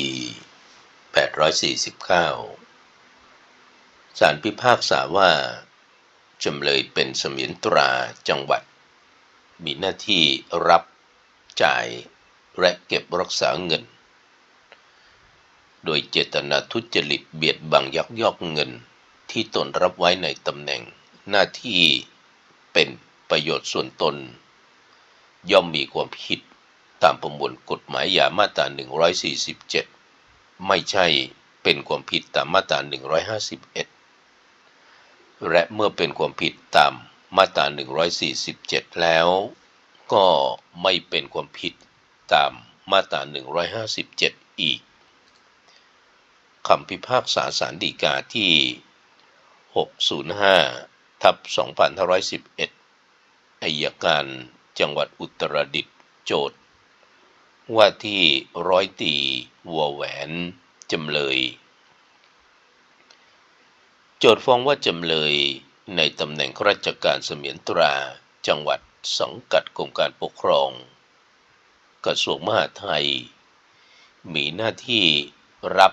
ี849 ศาลพิพากษาว่า จำเลยเป็นเสมียนตราจังหวัด มีหน้าที่รับจ่ายและเก็บรักษาเงิน โดยเจตนาทุจริตเบียดบังยักยอกเงินที่ตนรับไว้ในตำแหน่งหน้าที่เป็นประโยชน์ส่วนตน ย่อมมีความผิดามประมวลกฎหมายยามาตรา 147 ไม่ใช่เป็นความผิดตามมาตรา 151 และเมื่อเป็นความผิดตามมาตรา 147 แล้วก็ไม่เป็นความผิดตามมาตรา 157 อีก คำพิพากษาสารดีกาที่ 605 ทับ 2511 อายการจังหวัดอุตรดิตถ์โจทย์ ว่าที่ร้อยตีวัวแหวนจำเลย โจทย์ฟ้องว่าจำเลยในตำแหน่งข้าราชการเสมียนตรา จังหวัดสังกัดกรมการปกครอง กระทรวงมหาดไทย มีหน้าที่รับ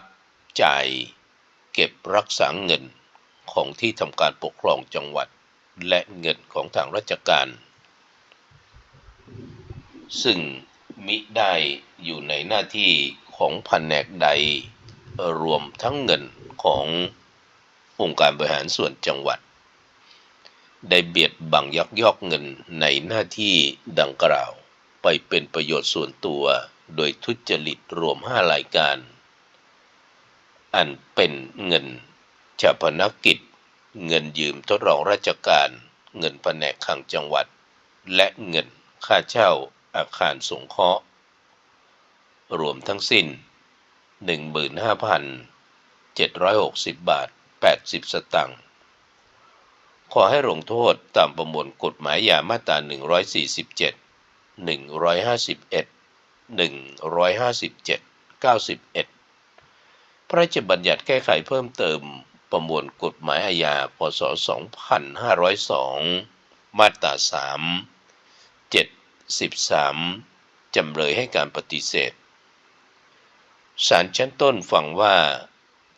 จ่ายเก็บรักษาเงินของที่ทำการปกครองจังหวัดและเงินของทางราชการ ซึ่ง มิได้อยู่ในหน้าที่ของแผนกใดรวมทั้งเงินขององค์การบริหารส่วนจังหวัด ได้เบียดบังยักยอกเงินในหน้าที่ดังกล่าว ไปเป็นประโยชน์ส่วนตัวโดยทุจริตรวม5รายการ อันเป็นเงินชาพนกิจ เงินยืมทดลองราชการ เงินแผนกขังจังหวัด และเงินค่าเช่า อาคารสงเคราะห์ รวมทั้งสิ้น 15,760 บาท 80 สตางค์ขอให้ลงโทษตามประมวลกฎหมายยามาตรา 147 151 157 91 พระราชบัญญัติแก้ไขเพิ่มเติมประมวลกฎหมายอาญา พศ 2502 มาตรา 3 7 13 จำเลยให้การปฏิเสธศาลชั้นต้นฟังว่า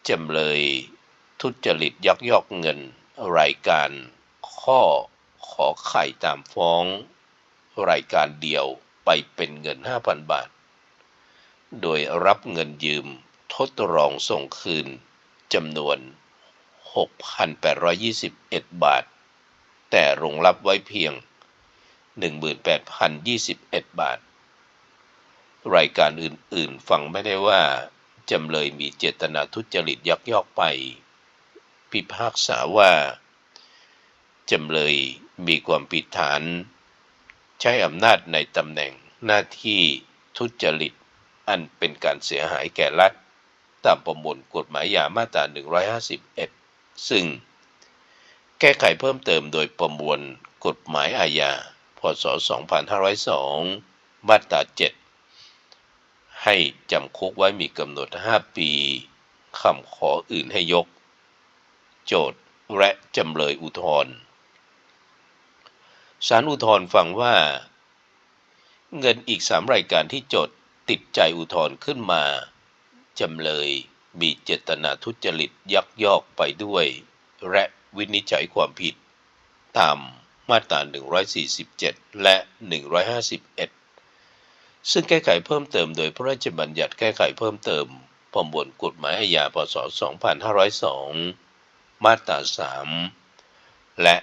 จำเลยทุจริตยักยอกเงิน รายการข้อขอไข่ตามฟ้อง รายการเดียวไปเป็นเงิน 5,000 บาท โดยรับเงินยืมทดลองส่งคืนจำนวน 6,821 บาท แต่รงรับไว้เพียง 18,021 บาท รายการอื่นๆ ฟังไม่ได้ว่า จำเลยมีเจตนาทุจริตยักยอกไป พิพากษาว่า จำเลยมีความผิดฐาน ใช้อำนาจในตำแหน่งหน้าที่ทุจริต อันเป็นการเสียหายแก่รัฐ ตามประมวลกฎหมายยามาตรา 151 ซึ่งแก้ไขเพิ่มเติมโดยประมวลกฎหมายอาญา ศ 2502 มาตรา 7 ให้จำคุกไว้มีกำหนด 5 ปีคำขออื่นให้ยก โจทย์และจำเลยอุทธรณ์ศาลอุทธรณ์ฟังว่า เงินอีกสามรายการที่โจทย์ติดใจอุทธรณ์ขึ้นมา จำเลยมีเจตนาทุจริตยักยอกไปด้วย และวินิจฉัยความผิดตาม มาตรา 147 และ 151 ซึ่งแก้ไขเพิ่มเติมโดยพระราชบัญญัติแก้ไขเพิ่มเติมประมวลกฎหมายอาญา พศ 2502 มาตรา 3 และ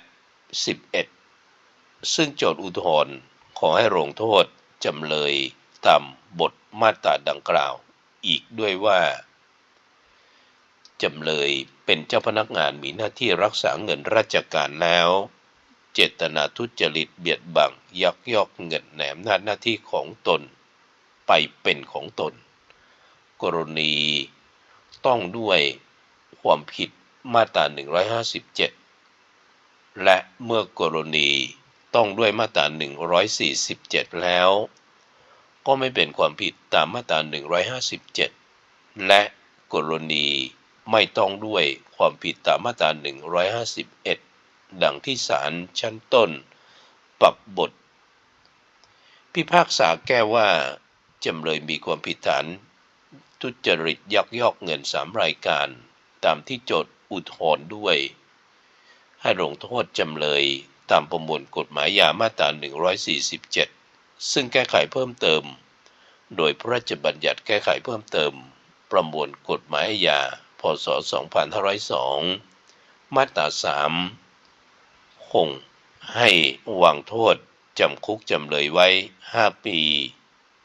11 ซึ่งโจทย์อุทธรณ์ขอให้ลงโทษจำเลยตามบทมาตราดังกล่าว อีกด้วยว่า จำเลยเป็นเจ้าพนักงานมีหน้าที่รักษาเงินราชการแล้ว เจตนาทุจริตเบียดบังยักยอกเงินแหนมนาจหน้าที่ของตน ไปเป็นของตน กรณีต้องด้วยความผิดมาตรา 157 และเมื่อกรณีต้องด้วยมาตรา 147 แล้ว ก็ไม่เป็นความผิดตามมาตรา 157 และกรณีไม่ต้องด้วยความผิดตามมาตรา 151 ดังที่ศาลชั้นต้น ปรับบท พิพากษาแก้ว่า จำเลยมีความผิดฐาน ทุจริตยักยอกเงินสามรายการ ตามที่โจทย์อุทธรณ์ด้วย ให้ลงโทษจำเลยตามประมวลกฎหมายยามาตรา 147 ซึ่งแก้ไขเพิ่มเติม โดยพระราชบัญญัติแก้ไขเพิ่มเติม ประมวลกฎหมายอาญาพศ 2502 มาตรา 3 คงให้วางโทษจำคุกจำเลยไว้ 5 ปี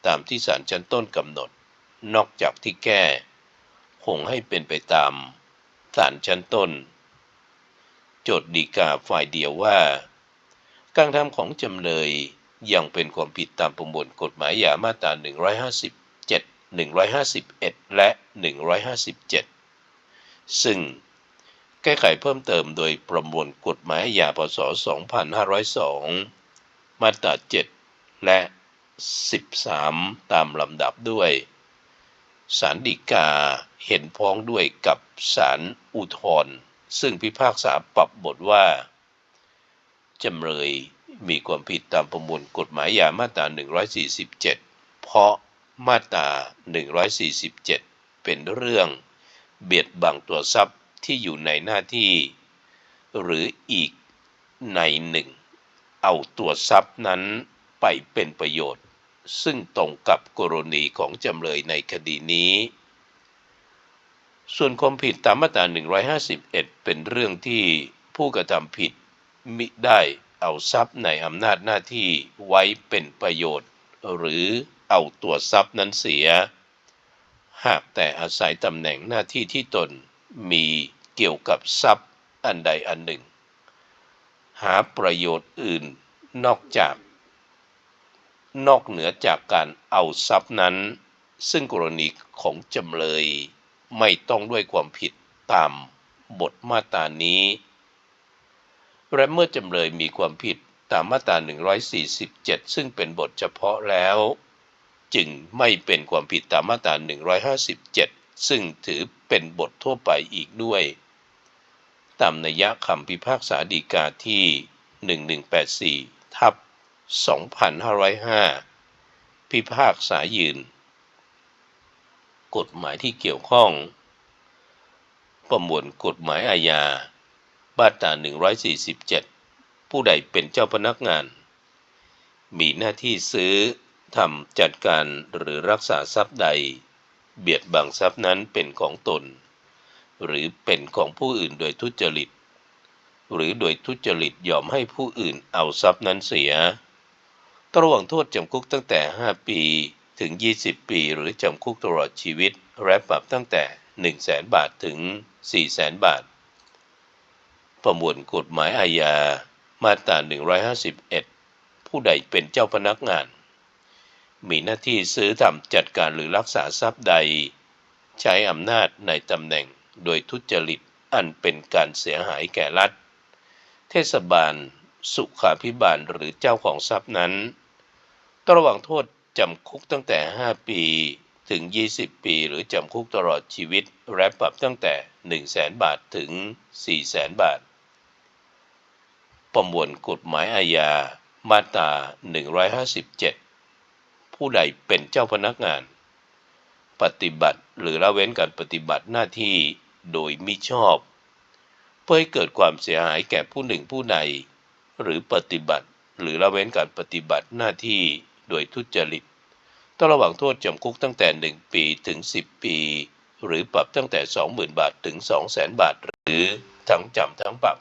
ตามที่ศาลชั้นต้นกำหนด นอกจากที่แก้ คงให้เป็นไปตามศาลชั้นต้น โจทย์ดีกาฝ่ายเดียวว่า การทำของจำเลยยังเป็นความผิดตามประมวลกฎหมายยามาตรา 157 151 และ 157 ซึ่ง ก้ไขเพิ่มเติมโดยประมวลกฎหมายอาพศ 2502 มาตรา 7 และ 13 ตามลำดับด้วยศาลฎีกาเห็นพ้องด้วยกับศาลอุทธร์ซึ่งพิพากษาปรับบทว่า จำเลยมีความผิดตามประมวลกฎหมายยามาตรา 147 เพราะมาตรา 147 เป็นเรื่อง เบียดบังตัวทรัพย์ ที่อยู่ในหน้าที่ หรืออีกในหนึ่ง เอาตัวทรัพย์นั้นไปเป็นประโยชน์ ซึ่งตรงกับกรณีของจำเลยในคดีนี้ ส่วนความผิดตามมาตรา 151 เป็นเรื่องที่ผู้กระทำผิดมิได้เอาทรัพย์ในอำนาจหน้าที่ไว้เป็นประโยชน์ หรือเอาตัวทรัพย์นั้นเสีย หากแต่อาศัยตำแหน่งหน้าที่ที่ตน มีเกี่ยวกับทรัพย์อันใดอันหนึ่ง หาประโยชน์อื่นนอกจาก นอกเหนือจากการเอาทรัพย์นั้น ซึ่งกรณีของจำเลยไม่ต้องด้วยความผิดตามบทมาตรานี้ และเมื่อจำเลยมีความผิดตามมาตรา 147 ซึ่งเป็นบทเฉพาะแล้ว จึงไม่เป็นความผิดตามมาตรา 157 ซึ่งถือ เป็นบททั่วไปอีกด้วย ตามนัยยะคำพิพากษาฎีกาที่ 1184 ทับ 2505 พิพากษายืน กฎหมายที่เกี่ยวข้อง ประมวลกฎหมายอาญามาตรา147 ผู้ใดเป็นเจ้าพนักงาน มีหน้าที่ซื้อทำจัดการหรือรักษาทรัพย์ใด เบียดบังทรัพย์นั้นเป็นของตน หรือเป็นของผู้อื่นโดยทุจริต หรือโดยทุจริตยอมให้ผู้อื่นเอาทรัพย์นั้นเสียตระว่างโทษจำคุกตั้งแต่ 5 ปีถึง 20 ปี หรือจำคุกตลอดชีวิตและปรับตั้งแต่ 1 0 0 0 0แบาทถึง 4 0 0 0 0 0บาท ประมวลกฎหมายอาญามาตรา151 ผู้ใดเป็นเจ้าพนักงาน มีหน้าที่ซื้อทำจัดการหรือรักษาทรัพย์ใด ใช้อำนาจในตำแหน่งโดยทุจริตอันเป็นการเสียหายแก่รัฐ เทศบาล สุขาพิบาลหรือเจ้าของทรัพย์นั้นต้องระว่างโทษจำคุกตั้งแต่ 5 ปีถึง 20 ปีหรือจำคุกตลอดชีวิต และปรับตั้งแต่ 1 0 0 0 0แบาทถึง 4 0 0 0 0บาท ประมวลกฎหมายอาญามาตรา 157 ผู้ใดเป็นเจ้าพนักงาน ปฏิบัติหรือละเว้นการปฏิบัติหน้าที่โดยมิชอบ เพื่อให้เกิดความเสียหายแก่ผู้หนึ่งผู้ใด หรือปฏิบัติหรือละเว้นการปฏิบัติหน้าที่โดยทุจริตต้องระหว่างโทษจำคุกตั้งแต่ 1 ปีถึง 10 ปี หรือปรับตั้งแต่ 20,000 บาทถึง 200,000 บาท หรือทั้งจำทั้งปรับ